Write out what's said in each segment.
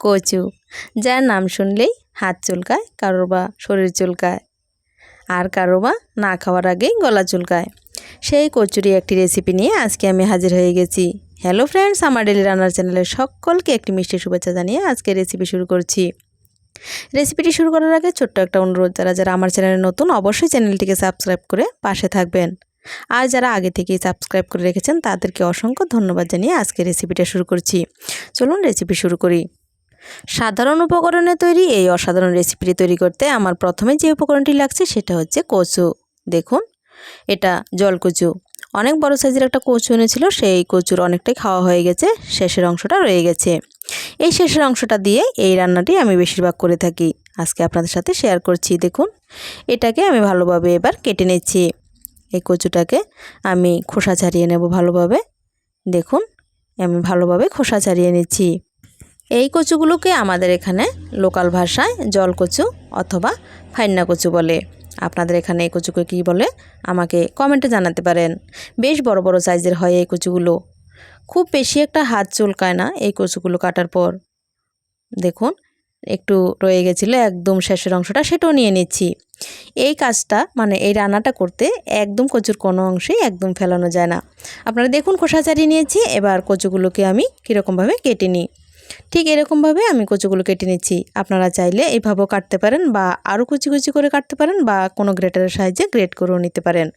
কচু, যার নাম শুনলেই হাত চুলকায়, কারোর বা শরীর চুলকায়। আর কারও বা না খাওয়ার আগেই গলা চুলকায়। সেই কচুরি একটি রেসিপি নিয়ে আজকে আমি হাজির হয়ে গেছি। হ্যালো ফ্রেন্ডস আমার ডেলি রান্নার চ্যানেলের সকলকে একটি মিষ্টি শুভেচ্ছা জানিয়ে আজকে রেসিপি শুরু করছি। রেসিপিটি শুরু করার আগে ছোট্ট একটা অনুরোধ, যারা যারা আমার চ্যানেলে নতুন, অবশ্যই চ্যানেলটিকে সাবস্ক্রাইব করে পাশে থাকবেন। আর যারা আগে থেকেই সাবস্ক্রাইব করে রেখেছেন, তাদেরকে অসংখ্য ধন্যবাদ জানিয়ে আজকে রেসিপিটা শুরু করছি। চলুন রেসিপি শুরু করি। সাধারণ উপকরণে তৈরি এই অসাধারণ রেসিপিটি তৈরি করতে আমার প্রথমে যে উপকরণটি লাগছে সেটা হচ্ছে কচু। দেখুন, এটা জলকচু অনেক বড় সাইজের একটা কচু এনেছিল, সেই কচুর অনেকটাই খাওয়া হয়ে গেছে, শেষের অংশটা রয়ে গেছে। এই শেষের অংশটা দিয়ে এই রান্নাটি আমি বেশিরভাগ করে থাকি। আজকে আপনাদের সাথে শেয়ার করছি, দেখুন। এটাকে আমি ভালোভাবে এবার কেটে নিচ্ছি। এই কচুটাকে আমি খোসা ছাড়িয়ে নেব ভালোভাবে। দেখুন, আমি ভালোভাবে খোসা ছাড়িয়ে নিচ্ছি। এই কচুগুলোকে আমাদের এখানে লোকাল ভাষায় জল কচু অথবা ফাইন্না কচু বলে। আপনাদের এখানে এই কচুকে কী বলে? আমাকে কমেন্টে জানাতে পারেন। বেশ বড় বড় সাইজের হয় এই কচুগুলো। খুব বেশি একটা হাত চুলকায় না এই কচুগুলো কাটার পর। দেখুন, একটু রয়ে গেছিল একদম শেষের অংশটা, সেটাও নিয়ে নিচ্ছি। এই কাজটা মানে এই রান্নাটা করতে একদম কচুর কোনো অংশেই একদম ফেলানো যায় না। আপনারা দেখুন খোসা ছাড়িয়ে নিয়েছি, এবার কচুগুলোকে আমি কীরকমভাবে কেটে নিই। ঠিক এরকমভাবে আমি কচুগুলো কেটে নিচ্ছি। আপনারা চাইলে এইভাবেও কাটতে পারেন বা আরও কুচি কুচি করে কাটতে পারেন বা কোনো গ্রেটারের সাহায্যে গ্রেট করেও নিতে পারেন।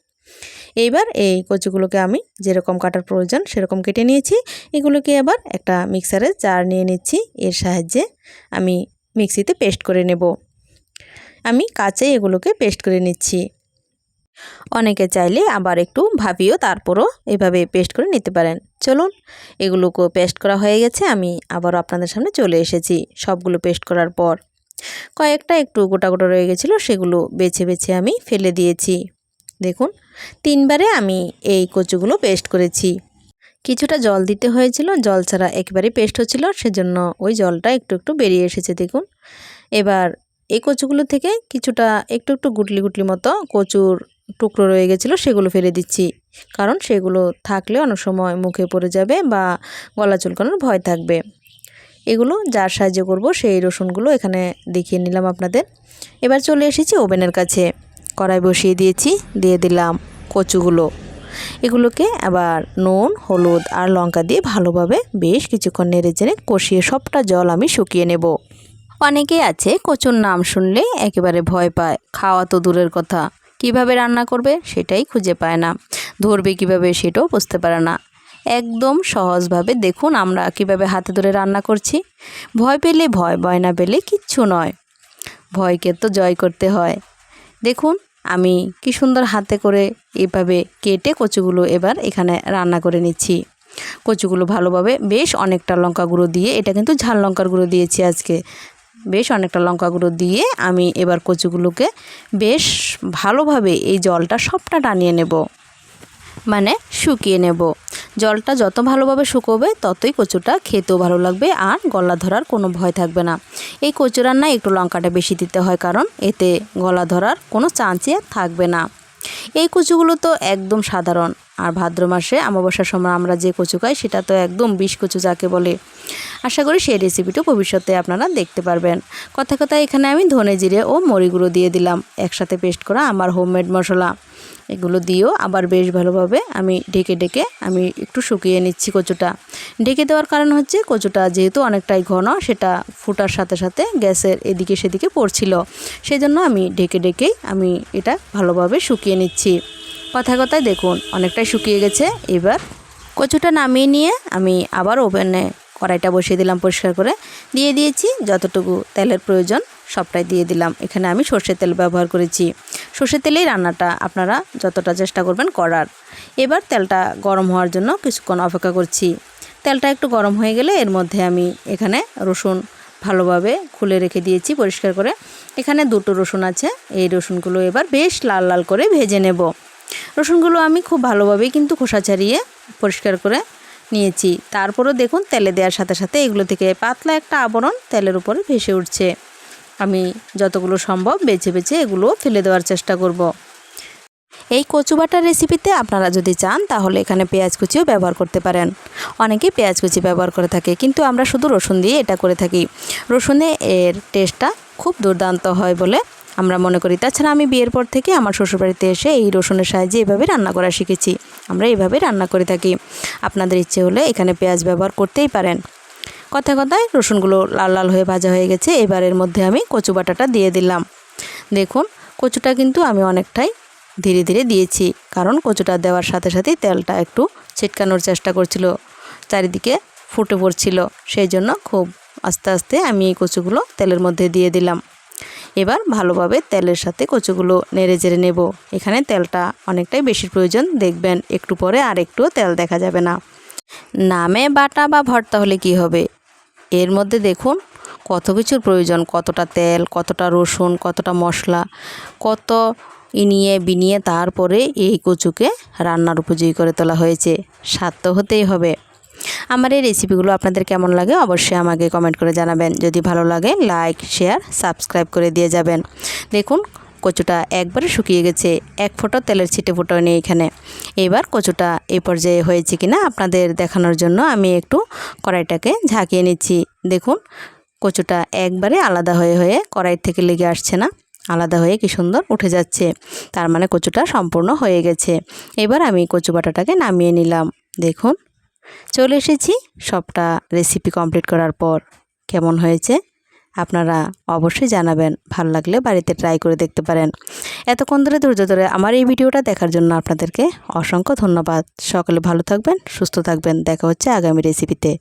এইবার এই কচুগুলোকে আমি যেরকম কাটার প্রয়োজন সেরকম কেটে নিয়েছি। এগুলোকে আবার একটা মিক্সারের জার নিয়ে নিচ্ছি। এর সাহায্যে আমি মিক্সিতে পেস্ট করে নেব। আমি কাঁচে এগুলোকে পেস্ট করে নিচ্ছি। অনেকে চাইলে আবার একটু ভাবিও তারপরও এভাবে পেস্ট করে নিতে পারেন। চলুন এগুলোকে পেস্ট করা হয়ে গেছে, আমি আবারও আপনাদের সামনে চলে এসেছি সবগুলো পেস্ট করার পর। কয়েকটা একটু গোটা গোটা রয়ে গেছিল, সেগুলো বেছে বেছে আমি ফেলে দিয়েছি। দেখুন, তিনবারে আমি এই কচুগুলো পেস্ট করেছি। কিছুটা জল দিতে হয়েছিল, জল ছাড়া একেবারে পেস্ট হচ্ছিল, সেজন্য ওই জলটা একটু একটু বেরিয়ে এসেছে, দেখুন। এবার এই কচুগুলো থেকে কিছুটা একটু একটু গুটলি গুটলি মতো কচুর টুকরো রয়ে গেছিল, সেগুলো ফেলে দিচ্ছি। কারণ সেগুলো থাকলে অনেক সময় মুখে পড়ে যাবে বা গলা চুলকানোর ভয় থাকবে। এগুলো যার সাহায্য করব, সেই রসুনগুলো এখানে দেখিয়ে নিলাম আপনাদের। এবার চলে এসেছি ওভেনের কাছে। কড়াই বসিয়ে দিয়েছি, দিয়ে দিলাম কচুগুলো। এগুলোকে আবার নুন, হলুদ আর লঙ্কা দিয়ে ভালোভাবে বেশ কিছুক্ষণ নেড়ে চেড়ে কষিয়ে সবটা জল আমি শুকিয়ে নেব। অনেকেই আছে কচুর নাম শুনলে একেবারে ভয় পায়, খাওয়া তো দূরের কথা। কীভাবে রান্না করবে সেটাই খুঁজে পায় না। ধরবে কীভাবে সেটাও বুঝতে পারে না। একদম সহজভাবে দেখুন আমরা কীভাবে হাতে ধরে রান্না করছি। ভয় পেলে ভয় ভয় না পেলে কিচ্ছু নয়। ভয়কে তো জয় করতে হয়। দেখুন আমি কি সুন্দর হাতে করে এভাবে কেটে কচুগুলো এবার এখানে রান্না করে নিচ্ছি। কচুগুলো ভালোভাবে বেশ অনেকটা লঙ্কা গুঁড়ো দিয়ে, এটা কিন্তু ঝাল লঙ্কার গুঁড়ো দিয়েছি আজকে। বেশ অনেকটা লঙ্কা গুঁড়ো দিয়ে আমি এবার কচুগুলোকে বেশ ভালোভাবে এই জলটা সবটা টানিয়ে নেব। মানে শুকিয়ে নেব। জলটা যত ভালোভাবে শুকোবে ততই কচুটা খেতেও ভালো লাগবে আর গলা ধরার কোনো ভয় থাকবে না। এই কচু রান্নায় একটু লঙ্কাটা বেশি দিতে হয় কারণ এতে গলা ধরার কোনো চান্সই থাকবে না। এই কচুগুলো তো একদম সাধারণ। আর ভাদ্র মাসে, অমাবস্যার সময় আমরা যে কচু খাই সেটা তো একদম বিষ কচু যাকে বলে। আশা করি সেই রেসিপিটা ভবিষ্যতে আপনারা দেখতে পারবেন। কথা কথা এখানে আমি ধনে জিরে ও মরিগুলো দিয়ে দিলাম। একসাথে পেস্ট করা আমার হোমমেড মশলা। এগুলো দিয়েও আবার বেশ ভালোভাবে আমি ঢেকে ঢেকে আমি একটু শুকিয়ে নিচ্ছি কচুটা। ঢেকে দেওয়ার কারণ হচ্ছে কচুটা যেহেতু অনেকটাই ঘন, সেটা ফুটার সাথে সাথে গ্যাসের এদিকে সেদিকে পড়ছিল। সেই জন্য আমি ঢেকে ঢেকেই আমি এটা ভালোভাবে শুকিয়ে নিচ্ছি। কথা কথায় দেখুন, অনেকটাই শুকিয়ে গেছে। এবার কচুটা নামিয়ে নিয়ে আমি আবার ওভেনে কড়াইটা বসিয়ে দিলাম পরিষ্কার করে। দিয়ে দিয়েছি যতটুকু তেলের প্রয়োজন সবটাই দিয়ে দিলাম। এখানে আমি সর্ষের তেল ব্যবহার করেছি। সর্ষের তেলেই রান্নাটা আপনারা যতটা চেষ্টা করবেন করার। এবার তেলটা গরম হওয়ার জন্য কিছুক্ষণ অপেক্ষা করছি। তেলটা একটু গরম হয়ে গেলে এর মধ্যে আমি এখানে রসুন ভালোভাবে খুলে রেখে দিয়েছি পরিষ্কার করে। এখানে দুটো রসুন আছে। এই রসুনগুলো এবার বেশ লাল লাল করে ভেজে নেব। রসুনগুলো আমি খুব ভালোভাবেই কিন্তু খোসা ছাড়িয়ে পরিষ্কার করে নিয়েছি। তারপরও দেখুন তেলে দেওয়ার সাথে সাথে এগুলো থেকে পাতলা একটা আবরণ তেলের উপরে ভেসে উঠছে। আমি যতগুলো সম্ভব বেছে বেছে এগুলো ফেলে দেওয়ার চেষ্টা করব। এই কচু বাটার রেসিপিতে আপনারা যদি চান, তাহলে এখানে পেঁয়াজ কুচিও ব্যবহার করতে পারেন। অনেকে পেঁয়াজ কুচি ব্যবহার করে থাকে, কিন্তু আমরা শুধু রসুন দিয়ে এটা করে থাকি। রসুনে এর টেস্টটা খুব দুর্দান্ত হয় বলে আমরা মনে করি। তাছাড়া আমি বিয়ের পর থেকে আমার শ্বশুরবাড়িতে এসে এই রসুনের সাহায্যে এভাবে রান্না করা শিখেছি। আমরা এইভাবে রান্না করে থাকি। আপনাদের ইচ্ছে হলে এখানে পেঁয়াজ ব্যবহার করতেই পারেন। কথায় কথায় রসুনগুলো লাল লাল হয়ে ভাজা হয়ে গেছে। এবারের মধ্যে আমি কচু বাটাটা দিয়ে দিলাম। দেখুন, কচুটা কিন্তু আমি অনেকটাই ধীরে ধীরে দিয়েছি। কারণ কচুটা দেওয়ার সাথে সাথেই তেলটা একটু ছিটকানোর চেষ্টা করছিল। চারিদিকে ফুটে পড়ছিল। সেই জন্য খুব আস্তে আস্তে আমি এই কচুগুলো তেলের মধ্যে দিয়ে দিলাম। এবার ভালোভাবে তেলের সাথে কচুগুলো নেড়ে জেড়ে নেব। এখানে তেলটা অনেকটাই বেশি প্রয়োজন, দেখবেন একটু পরে আর একটুও তেল দেখা যাবে না। নামে বাটা বা ভর্তা হলে কি হবে? এর মধ্যে দেখুন, কত কিছুর প্রয়োজন, কতটা তেল, কতটা রসুন, কতটা মশলা, কত ইনিয়ে বিনিয়ে তারপরে এই কচুকে রান্নার উপযোগী করে তোলা হয়েছে। স্বাদ হতেই হবে। আমার এই রেসিপিগুলো আপনাদের কেমন লাগে অবশ্যই আমাকে কমেন্ট করে জানাবেন। যদি ভালো লাগে লাইক শেয়ার সাবস্ক্রাইব করে দিয়ে যাবেন। দেখুন, কচুটা একবারে শুকিয়ে গেছে, এক ফোঁটা তেলের ছিটে ফোটাও নেই এখানে। এবার কচুটা এ পর্যায়ে হয়েছে কিনা আপনাদের দেখানোর জন্য আমি একটু কড়াইটাকে ঝাঁকিয়ে নিচ্ছি। দেখুন, কচুটা একবারে আলাদা হয়ে হয়ে কড়াই থেকে লেগে আসছে না। আলাদা হয়ে কি সুন্দর উঠে যাচ্ছে। তার মানে কচুটা সম্পূর্ণ হয়ে গেছে। এবার আমি কচু বাটাটাকে নামিয়ে নিলাম। দেখুন চলে এসেছি সবটা রেসিপি কমপ্লিট করার পর কেমন হয়েছে আপনারা অবশ্যই জানাবেন। ভালো লাগলে বাড়িতে ট্রাই করে দেখতে পারেন। এতক্ষণ ধরে ধৈর্য ধরে আমার এই ভিডিওটা দেখার জন্য আপনাদেরকে অসংখ্য ধন্যবাদ। সকলে ভালো থাকবেন, সুস্থ থাকবেন। দেখা হচ্ছে আগামী রেসিপিতে